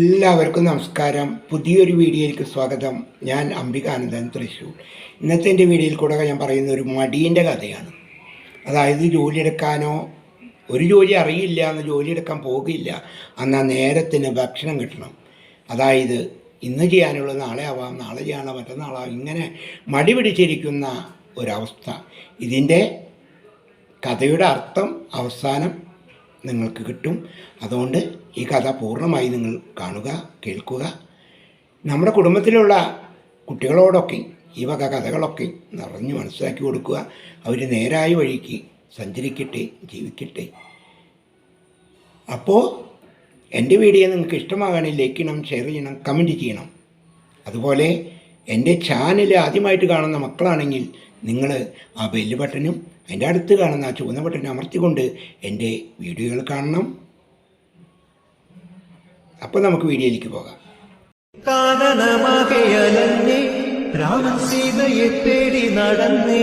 എല്ലാവർക്കും നമസ്കാരം. പുതിയൊരു വീഡിയോയിലേക്ക് സ്വാഗതം. ഞാൻ അംബികാനന്ദൻ തൃശ്ശൂർ. ഇന്നത്തെ എന്റെ വീഡിയോയിൽ കൂടെ ഞാൻ പറയുന്ന ഒരു മടീന്റെ കഥയാണ്. അതായത് ജോലിയെടുക്കാനോ ഒരു ജോലി അറിയില്ല എന്ന് ജോലിയെടുക്കാൻ പോകില്ല എന്നാൽ നേരത്തിന് ഭക്ഷണം കിട്ടണം. അതായത് ഇന്ന് ചെയ്യാനുള്ള നാളെ ആവാം നാളെ ചെയ്യാനുള്ള മറ്റന്നാളാവാം ഇങ്ങനെ മടി പിടിച്ചിരിക്കുന്ന ഒരവസ്ഥ. ഇതിന്റെ കഥയുടെ അർത്ഥം അവസാനം നിങ്ങൾക്ക് കിട്ടും. അതുകൊണ്ട് ഈ കഥ പൂർണമായി നിങ്ങൾ കാണുക കേൾക്കുക. നമ്മുടെ കുടുംബത്തിലുള്ള കുട്ടികളോടൊക്കെ ഈ വക കഥകളൊക്കെ നിറഞ്ഞു മനസ്സിലാക്കി കൊടുക്കുക. അവർ നേരായ വഴിക്ക് സഞ്ചരിക്കട്ടെ ജീവിക്കട്ടെ. അപ്പോൾ എന്റെ വീഡിയോ നിങ്ങൾക്ക് ഇഷ്ടമാകാണെങ്കിൽ ലൈക്ക് ചെയ്യണം ഷെയർ ചെയ്യണം കമന്റ് ചെയ്യണം. അതുപോലെ എന്റെ ചാനൽ ആദ്യമായിട്ട് കാണുന്ന മക്കളാണെങ്കിൽ നിങ്ങൾ ആ ബെല്ല് ബട്ടനും അതിന്റെ അടുത്ത് കാണുന്ന ആ ചുവന്ന ബട്ടൺ അമർത്തിക്കൊണ്ട് എന്റെ വീഡിയോകൾ കാണണം. അപ്പോൾ നമുക്ക് വീഡിയോയിലേക്ക് പോകാം. രാമൻ സീതയെ തേടി നടന്നേ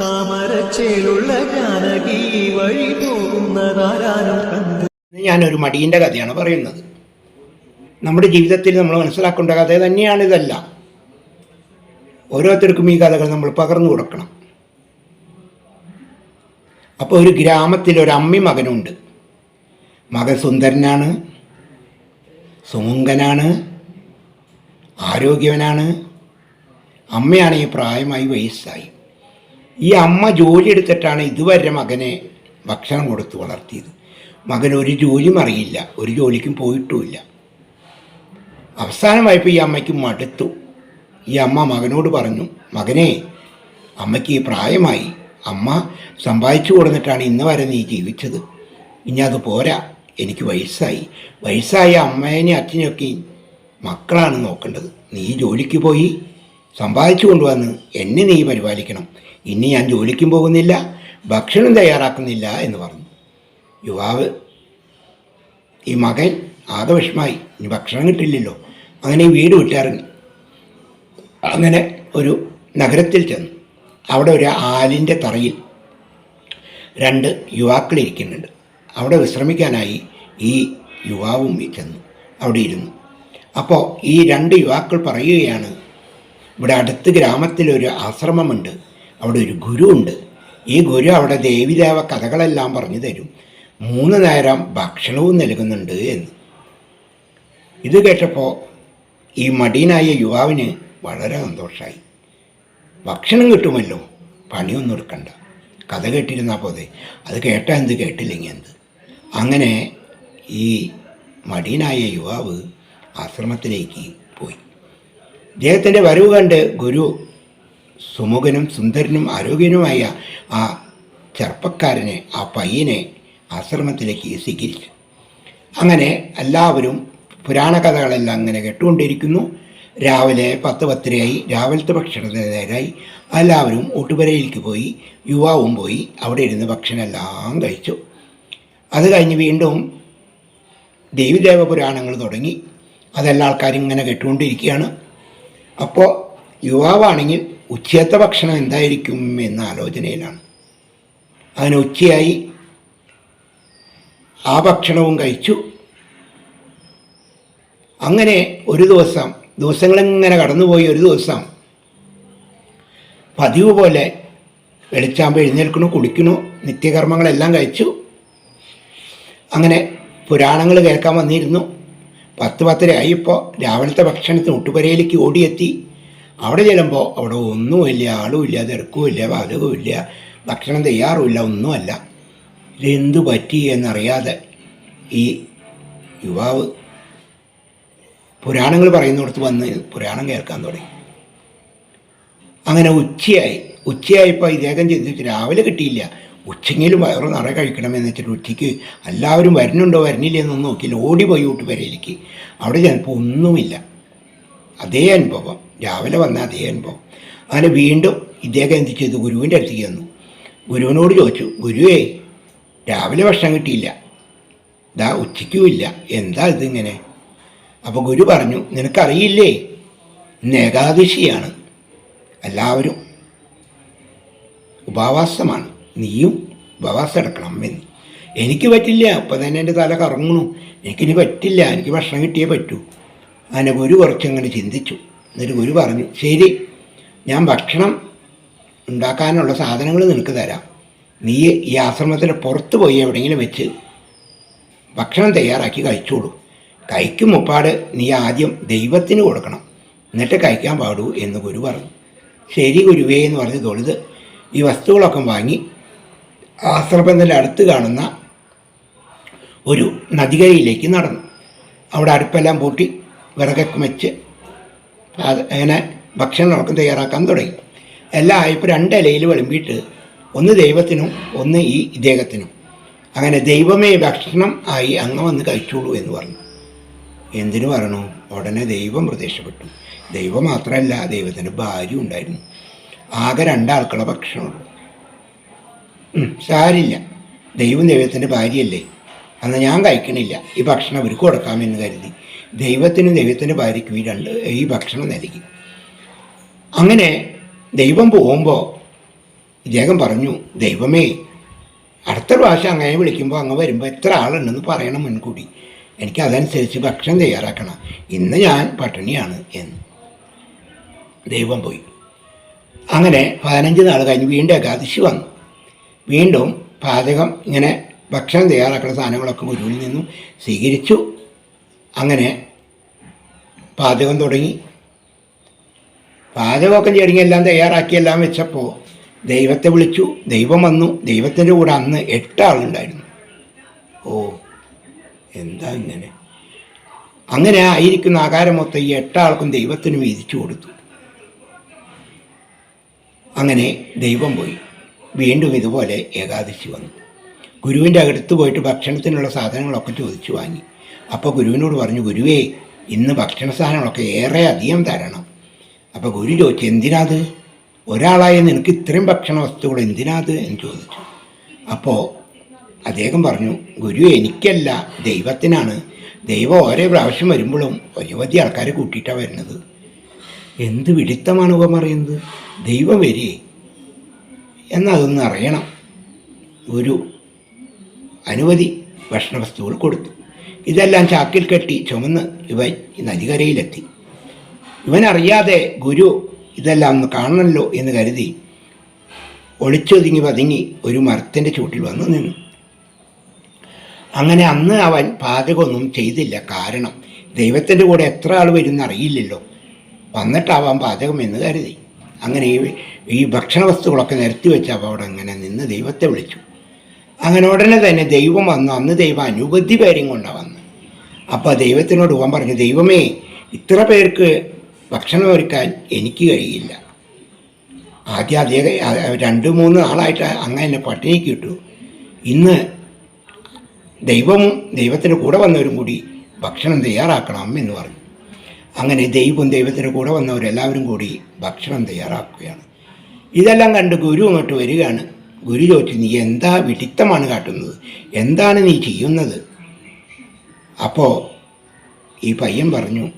താമരച്ചേലുള്ള ജാനകി വഴി പോകുന്നതാരാനും കണ്ട്. ഞാനൊരു മടിയിന്റെ കഥയാണ് പറയുന്നത്. നമ്മുടെ ജീവിതത്തിൽ നമ്മൾ മനസ്സിലാക്കേണ്ട കഥ തന്നെയാണ് ഇതല്ല. ഓരോരുത്തർക്കും ഈ കഥകൾ നമ്മൾ പകർന്നു കൊടുക്കണം. അപ്പോൾ ഒരു ഗ്രാമത്തിൽ ഒരു അമ്മി മകനുണ്ട്. മകൻ സുന്ദരനാണ് സുമുങ്കനാണ് ആരോഗ്യവനാണ്. അമ്മയാണ് ഈ പ്രായമായി വയസ്സായി. ഈ അമ്മ ജോലി എടുത്തിട്ടാണ് ഇതുവരെ മകനെ ഭക്ഷണം കൊടുത്ത് വളർത്തിയത്. മകൻ ഒരു ജോലിയും അറിയില്ല ഒരു ജോലിക്കും പോയിട്ടുമില്ല. അവസാനമായപ്പോൾ ഈ അമ്മയ്ക്ക് മടുത്തു. ഈ അമ്മ മകനോട് പറഞ്ഞു മകനെ അമ്മയ്ക്ക് പ്രായമായി അമ്മ സമ്പാദിച്ചു കൊടുത്തിട്ടാണ് ഇന്ന് വരെ നീ ജീവിച്ചത്. ഇനി അത് പോരാ. എനിക്ക് വയസ്സായി. വയസ്സായ അമ്മേനെ അച്ഛനെയൊക്കെ മക്കളാണ് നോക്കേണ്ടത്. നീ ജോലിക്ക് പോയി സമ്പാദിച്ചു കൊണ്ടുവന്ന് എന്നെ നീ പരിപാലിക്കണം. ഇനി ഞാൻ ജോലിക്കും പോകുന്നില്ല ഭക്ഷണം തയ്യാറാക്കുന്നില്ല എന്ന് പറഞ്ഞു. യുവാവ് ഈ മകൻ ആകെ വിഷമായി. ഇനി ഭക്ഷണം കിട്ടില്ലല്ലോ. അങ്ങനെ വീട് വിട്ടിറങ്ങി. അങ്ങനെ ഒരു നഗരത്തിൽ ചെന്നു. അവിടെ ഒരു ആലിന്റെ തറയിൽ രണ്ട് യുവാക്കൾ ഇരിക്കുന്നുണ്ട്. അവിടെ വിശ്രമിക്കാനായി ഈ യുവാവും ചെന്നു അവിടെ ഇരുന്നു. അപ്പോൾ ഈ രണ്ട് യുവാക്കൾ പറയുകയാണ് ഇവിടെ അടുത്ത് ഗ്രാമത്തിലൊരു ആശ്രമമുണ്ട് അവിടെ ഒരു ഗുരുവുണ്ട് ഈ ഗുരു അവിടെ ദേവിദേവ കഥകളെല്ലാം പറഞ്ഞു തരും. മൂന്ന് നേരം ഭക്ഷണവും നൽകുന്നുണ്ട് എന്ന്. ഇത് കേട്ടപ്പോൾ ഈ മടീനായ യുവാവിന് വളരെ സന്തോഷമായി ഭക്ഷണം കിട്ടുമല്ലോ? പണിയൊന്നും എടുക്കണ്ട. കഥ കേട്ടിരുന്നാൽ പോതെ അത് കേട്ടാൽ എന്ത്? കേട്ടില്ലെങ്കിൽ എന്ത്? അങ്ങനെ ഈ മടീനായ യുവാവ് ആശ്രമത്തിലേക്ക് പോയി. അദ്ദേഹത്തിന്റെ വരവ് കണ്ട് ഗുരു സുമുഖനും സുന്ദരനും ആരോഗ്യനുമായ ആ ചെറുപ്പക്കാരനെ ആ പയ്യനെ ആശ്രമത്തിലേക്ക് സ്വീകരിച്ചു. അങ്ങനെ എല്ലാവരും പുരാണ കഥകളെല്ലാം അങ്ങനെ കേട്ടുകൊണ്ടിരിക്കുന്നു. രാവിലെ പത്ത് പത്തരയായി രാവിലത്തെ ഭക്ഷണത്തിന് നേരായി. എല്ലാവരും ഊട്ടുപുരയിലേക്ക് പോയി യുവാവും പോയി അവിടെ ഇരുന്ന് ഭക്ഷണമെല്ലാം കഴിച്ചു. അത് കഴിഞ്ഞ് വീണ്ടും ദേവിദേവ പുരാണങ്ങൾ തുടങ്ങി. അതെല്ലാം ആൾക്കാരും ഇങ്ങനെ കേട്ടുകൊണ്ടിരിക്കുകയാണ്. അപ്പോൾ യുവാവാണെങ്കിൽ ഉച്ചയത്തെ ഭക്ഷണം എന്തായിരിക്കും എന്ന ആലോചനയിലാണ്. അങ്ങനെ ഉച്ചയായി. ആ ഭക്ഷണവും കഴിച്ചു. അങ്ങനെ ഒരു ദിവസം ദിവസങ്ങളിങ്ങനെ കടന്നുപോയി ഒരു ദിവസം. പതിവ് പോലെ വെളിച്ചാകുമ്പോൾ എഴുന്നേൽക്കണു കുടിക്കണു നിത്യകർമ്മങ്ങളെല്ലാം കഴിച്ചു. അങ്ങനെ പുരാണങ്ങൾ കേൾക്കാൻ വന്നിരുന്നു. പത്ത് പത്തര ആയിപ്പോൾ രാവിലത്തെ ഭക്ഷണത്തിന് ഒട്ടുപുരയിലേക്ക് ഓടിയെത്തി. അവിടെ ചെല്ലുമ്പോൾ അവിടെ ഒന്നുമില്ല ആളുമില്ല തിരക്കുമില്ല പാചകവുമില്ല ഭക്ഷണം തയ്യാറുമില്ല ഒന്നുമല്ല. ഇതെന്തു പറ്റി എന്നറിയാതെ ഈ യുവാവ് പുരാണങ്ങൾ പറയുന്നിടത്ത് വന്ന് പുരാണം കേൾക്കാൻ തുടങ്ങി. അങ്ങനെ ഉച്ചയായി. ഉച്ചയായപ്പോൾ ഇദ്ദേഹം ചിന്തിച്ച് രാവിലെ കിട്ടിയില്ല. ഉച്ചയെങ്കിലും വയറ് നിറ കഴിക്കണമെന്ന് വെച്ചിട്ട് ഉച്ചയ്ക്ക് എല്ലാവരും വരുന്നുണ്ടോ വരുന്നില്ല എന്നൊന്നും നോക്കിയില്ല. ഓടിപ്പോയി വരയിലേക്ക് അവിടെ ചിലപ്പോൾ ഒന്നുമില്ല. അതേ അനുഭവം. രാവിലെ വന്ന അതേ അനുഭവം. അങ്ങനെ വീണ്ടും ഇദ്ദേഹം എന്ത് ചെയ്തു? ഗുരുവിന്റെ അടുത്തേക്ക് വന്നു ഗുരുവിനോട് ചോദിച്ചു ഗുരുവേ രാവിലെ ഭക്ഷണം കിട്ടിയില്ല. ദാ ഉച്ചയ്ക്കും ഇല്ല. എന്താ ഇതിങ്ങനെ അപ്പോൾ ഗുരു പറഞ്ഞു നിനക്കറിയില്ലേ ഇന്ന് ഏകാദശിയാണ് എല്ലാവരും ഉപവാസമാണ്. നീയും ഉപവാസം എടുക്കണം എന്ന് എനിക്ക് പറ്റില്ല അപ്പം തന്നെ എന്റെ തല കറങ്ങണു എനിക്കിനി പറ്റില്ല എനിക്ക് ഭക്ഷണം കിട്ടിയേ പറ്റൂ. അങ്ങനെ ഗുരു കുറച്ചങ്ങനെ ചിന്തിച്ചു. എന്നിട്ട് ഗുരു പറഞ്ഞു ശരി ഞാൻ ഭക്ഷണം ഉണ്ടാക്കാനുള്ള സാധനങ്ങൾ നിനക്ക് തരാം. നീ ഈ ആശ്രമത്തിന് പുറത്ത് പോയി എവിടെയെങ്കിലും വെച്ച് ഭക്ഷണം തയ്യാറാക്കി കഴിച്ചോളൂ. കഴിക്കും മുപ്പാട് നീ ആദ്യം ദൈവത്തിന് കൊടുക്കണം. എന്നിട്ട് കഴിക്കാൻ പാടൂ എന്ന് ഗുരു പറഞ്ഞു. ശരി ഗുരുവേ എന്ന് പറഞ്ഞ് തൊഴുത് ഈ വസ്തുക്കളൊക്കെ വാങ്ങി ആശ്രമത്തിന്റെ അടുത്ത് കാണുന്ന ഒരു നദികരയിലേക്ക് നടന്നു. അവിടെ അടുപ്പെല്ലാം പൂട്ടി വിറകൊക്കെ വെച്ച് അത് അങ്ങനെ ഭക്ഷണമൊക്കെ തയ്യാറാക്കാൻ തുടങ്ങി. എല്ലാം ആയപ്പോൾ രണ്ട് ഇലയിൽ വിളമ്പിയിട്ട് ഒന്ന് ദൈവത്തിനും ഒന്ന് ഈ ഇദ്ദേഹത്തിനും. അങ്ങനെ ദൈവമേ ഭക്ഷണം ആയി അങ്ങ് വന്ന് കഴിച്ചോളൂ എന്ന് പറഞ്ഞു. എന്തിനു പറഞ്ഞു ഉടനെ ദൈവം പ്രത്യക്ഷപ്പെട്ടു. ദൈവം മാത്രമല്ല ദൈവത്തിന്റെ ഭാര്യ ഉണ്ടായിരുന്നു. ആകെ രണ്ടാൾക്കുള്ള ഭക്ഷണമുള്ളൂ. സാരില്ല. ദൈവം ദൈവത്തിന്റെ ഭാര്യയല്ലേ? അന്ന് ഞാൻ കഴിക്കണില്ല. ഈ ഭക്ഷണം അവർക്ക് കൊടുക്കാമെന്ന് കരുതി. ദൈവത്തിനും ദൈവത്തിന്റെ ഭാര്യയ്ക്കും ഈ രണ്ട് ഈ ഭക്ഷണം നൽകി. അങ്ങനെ ദൈവം പോകുമ്പോൾ ഇദ്ദേഹം പറഞ്ഞു ദൈവമേ അടുത്ത പ്രാവശ്യം അങ്ങനെ വിളിക്കുമ്പോൾ അങ്ങ് വരുമ്പോൾ എത്ര ആളുണ്ടെന്ന് പറയണം മുൻകൂടി എനിക്ക് അതനുസരിച്ച് ഭക്ഷണം തയ്യാറാക്കണം. ഇന്ന് ഞാൻ പട്ടിണിയാണ് എന്ന്. ദൈവം പോയി. അങ്ങനെ പതിനഞ്ച് നാൾ കഴിഞ്ഞ് വീണ്ടും ഏകാദശി വന്നു. വീണ്ടും പാചകം ഇങ്ങനെ ഭക്ഷണം തയ്യാറാക്കുന്ന സാധനങ്ങളൊക്കെ ഗുരുവിൽ നിന്നും സ്വീകരിച്ചു. അങ്ങനെ പാചകം തുടങ്ങി. പാചകമൊക്കെ ചെടിങ്ങി എല്ലാം തയ്യാറാക്കി എല്ലാം വെച്ചപ്പോൾ ദൈവത്തെ വിളിച്ചു. ദൈവം വന്നു. ദൈവത്തിന്റെ കൂടെ അന്ന് എട്ട് ആളുണ്ടായിരുന്നു. ഓ എന്താ ഇങ്ങനെ അങ്ങനെ ആയിരിക്കുന്ന ആകാരം മൊത്തം ഈ എട്ടാൾക്കും ദൈവത്തിന് വീതിച്ചു കൊടുത്തു. അങ്ങനെ ദൈവം പോയി. വീണ്ടും ഇതുപോലെ ഏകാദശി വന്നു. ഗുരുവിന്റെ അടുത്ത് പോയിട്ട് ഭക്ഷണത്തിനുള്ള സാധനങ്ങളൊക്കെ ചോദിച്ചു വാങ്ങി. അപ്പോൾ ഗുരുവിനോട് പറഞ്ഞു ഗുരുവേ ഇന്ന് ഭക്ഷണ സാധനങ്ങളൊക്കെ ഏറെ അധികം തരണം. അപ്പോൾ ഗുരു ചോദിച്ചു എന്തിനാത്? ഒരാളായ നിനക്ക് ഇത്രയും ഭക്ഷണ വസ്തുക്കൾ എന്തിനാത്? എന്ന് ചോദിച്ചു. അപ്പോൾ അദ്ദേഹം പറഞ്ഞു ഗുരു എനിക്കല്ല ദൈവത്തിനാണ്. ദൈവം ഓരോ പ്രാവശ്യം വരുമ്പോഴും നിരവധി ആൾക്കാരെ കൂട്ടിയിട്ടാണ് വരുന്നത്. എന്ത് പിടിത്തമാണ് ഉപ പറയുന്നത്? ദൈവം വരേ. എന്നതൊന്ന് അറിയണം. ഒരു അനുമതി ഭക്ഷണവസ്തുക്കൾ കൊടുത്തു. ഇതെല്ലാം ചാക്കിൽ കെട്ടി ചുമന്ന് ഇവൻ നദികരയിലെത്തി ഇവനറിയാതെ ഗുരു ഇതെല്ലാം ഒന്ന് കാണണമല്ലോ എന്ന് കരുതി ഒളിച്ചൊതുങ്ങി പതുങ്ങി ഒരു മരത്തിന്റെ ചൂട്ടിൽ വന്ന് നിന്നു. അങ്ങനെ അന്ന് അവൻ പാചകമൊന്നും ചെയ്തില്ല. കാരണം ദൈവത്തിന്റെ കൂടെ എത്ര ആൾ വരുമെന്ന് അറിയില്ലല്ലോ. വന്നിട്ടാവാം പാചകം എന്ന് കരുതി. അങ്ങനെ ഈ ഭക്ഷണ വസ്തുക്കളൊക്കെ നിരത്തി വെച്ച് അവ അവിടെ അങ്ങനെ നിന്ന് ദൈവത്തെ വിളിച്ചു. അങ്ങനെ ഉടനെ തന്നെ ദൈവം വന്നു. അന്ന് ദൈവം അനുബന്ധി പേരും കൊണ്ടാണ് വന്ന്. അപ്പോൾ ദൈവത്തിനോട് പോകാൻ പറഞ്ഞു ദൈവമേ ഇത്ര പേർക്ക് ഭക്ഷണം ഒരുക്കാൻ എനിക്ക് കഴിയില്ല. ആദ്യം അദ്ദേഹം രണ്ട് മൂന്ന് നാളായിട്ട് അങ്ങനെ പട്ടിണിക്ക് ഇട്ടു. ഇന്ന് ദൈവവും ദൈവത്തിന്റെ കൂടെ വന്നവരും കൂടി ഭക്ഷണം തയ്യാറാക്കണം എന്ന് പറഞ്ഞു. അങ്ങനെ ദൈവം ദൈവത്തിന്റെ കൂടെ വന്നവരെല്ലാവരും കൂടി ഭക്ഷണം തയ്യാറാക്കുകയാണ്. ഇതെല്ലാം കണ്ട് ഗുരു അങ്ങോട്ട് വരികയാണ്. ഗുരു ചോദിച്ചു നീ എന്താ വിഡിത്തമാണ് കാട്ടുന്നത്? എന്താണ് നീ ചെയ്യുന്നത്? അപ്പോൾ ഈ പയ്യൻ പറഞ്ഞു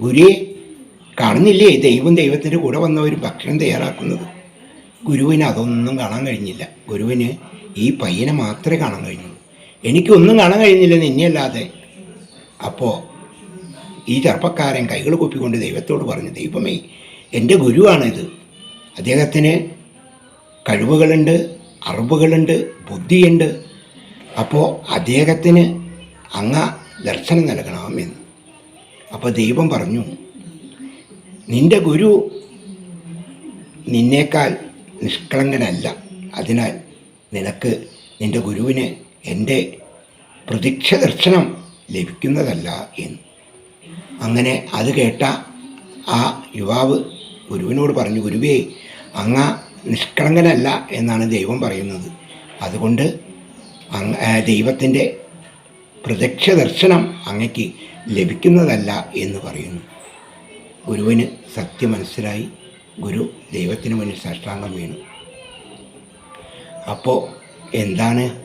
ഗുരുയെ കാണുന്നില്ലേ ദൈവം ദൈവത്തിന്റെ കൂടെ വന്നവരും ഭക്ഷണം തയ്യാറാക്കുന്നത്? ഗുരുവിന് അതൊന്നും കാണാൻ കഴിഞ്ഞില്ല. ഗുരുവിന് ഈ പയ്യനെ മാത്രമേ കാണാൻ കഴിഞ്ഞുള്ളൂ. എനിക്കൊന്നും കാണാൻ കഴിഞ്ഞില്ല നിന്നെയല്ലാതെ അപ്പോൾ ഈ ചെറുപ്പക്കാരൻ കൈകൾ കൊപ്പിക്കൊണ്ട് ദൈവത്തോട് പറഞ്ഞു ദൈവമേ എന്റെ ഗുരുവാണിത്. അദ്ദേഹത്തിന് കഴിവുകളുണ്ട് അറിവുകളുണ്ട് ബുദ്ധിയുണ്ട്. അപ്പോൾ അദ്ദേഹത്തിന് അങ്ങ ദർശനം നൽകണമെന്ന്. അപ്പോൾ ദൈവം പറഞ്ഞു നിന്റെ ഗുരു നിന്നേക്കാൾ നിഷ്കളങ്കനല്ല. അതിനാൽ നിനക്ക് നിന്റെ ഗുരുവിന് എന്റെ പ്രതീക്ഷ ദർശനം ലഭിക്കുന്നതല്ല എന്ന്. അങ്ങനെ അത് കേട്ട ആ യുവാവ് ഗുരുവിനോട് പറഞ്ഞു ഗുരുവേ അങ്ങ നിഷ്കളങ്കനല്ല എന്നാണ് ദൈവം പറയുന്നത്. അതുകൊണ്ട് ദൈവത്തിന്റെ പ്രത്യക്ഷ ദർശനം അങ്ങയ്ക്ക് ലഭിക്കുന്നതല്ല എന്ന് പറയുന്നു. ഗുരുവിന് സത്യം മനസ്സിലായി ഗുരു ദൈവത്തിന് മുന്നിൽ സാഷ്ടാംഗം വീണു. അപ്പോൾ എന്താണ്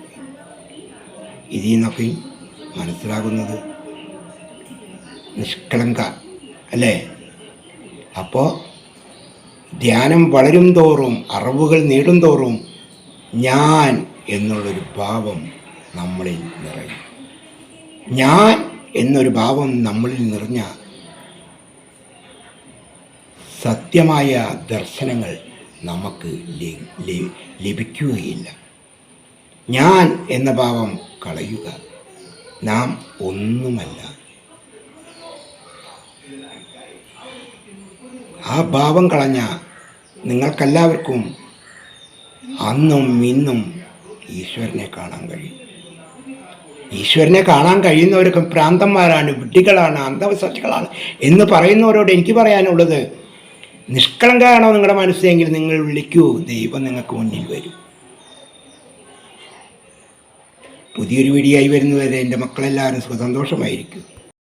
ഇതിൽ നിന്നൊക്കെ മനസ്സിലാകുന്നത് നിഷ്കളങ്ക അല്ലേ? അപ്പോൾ ധ്യാനം വളരും തോറും അറിവുകൾ നേടും തോറും ഞാൻ എന്നുള്ളൊരു ഭാവം നമ്മളിൽ നിറയും. ഞാൻ എന്നൊരു ഭാവം നമ്മളിൽ നിറഞ്ഞ സത്യമായ ദർശനങ്ങൾ നമുക്ക് ലഭിക്കുകയില്ല. ഞാൻ എന്ന ഭാവം കളയുക. നാം ഒന്നുമല്ല. ആ ഭാവം കളഞ്ഞ നിങ്ങൾക്കെല്ലാവർക്കും അന്നും ഇന്നും ഈശ്വരനെ കാണാൻ കഴിയും. ഈശ്വരനെ കാണാൻ കഴിയുന്നവരൊക്കെ പ്രാന്തന്മാരാണ് വിഡ്ഢികളാണ് അന്ധവിശ്വാസികളാണ് എന്ന് പറയുന്നവരോട് എനിക്ക് പറയാനുള്ളത് നിഷ്കളങ്കമാണോ നിങ്ങളുടെ മനസ്സെങ്കിൽ നിങ്ങൾ വിളിക്കൂ ദൈവം നിങ്ങൾക്ക് മുന്നിൽ വരും. പുതിയൊരു വീഡിയോ വരുന്നവരെ എന്റെ മക്കളെല്ലാവരും സുഖസന്തോഷമായിരിക്കും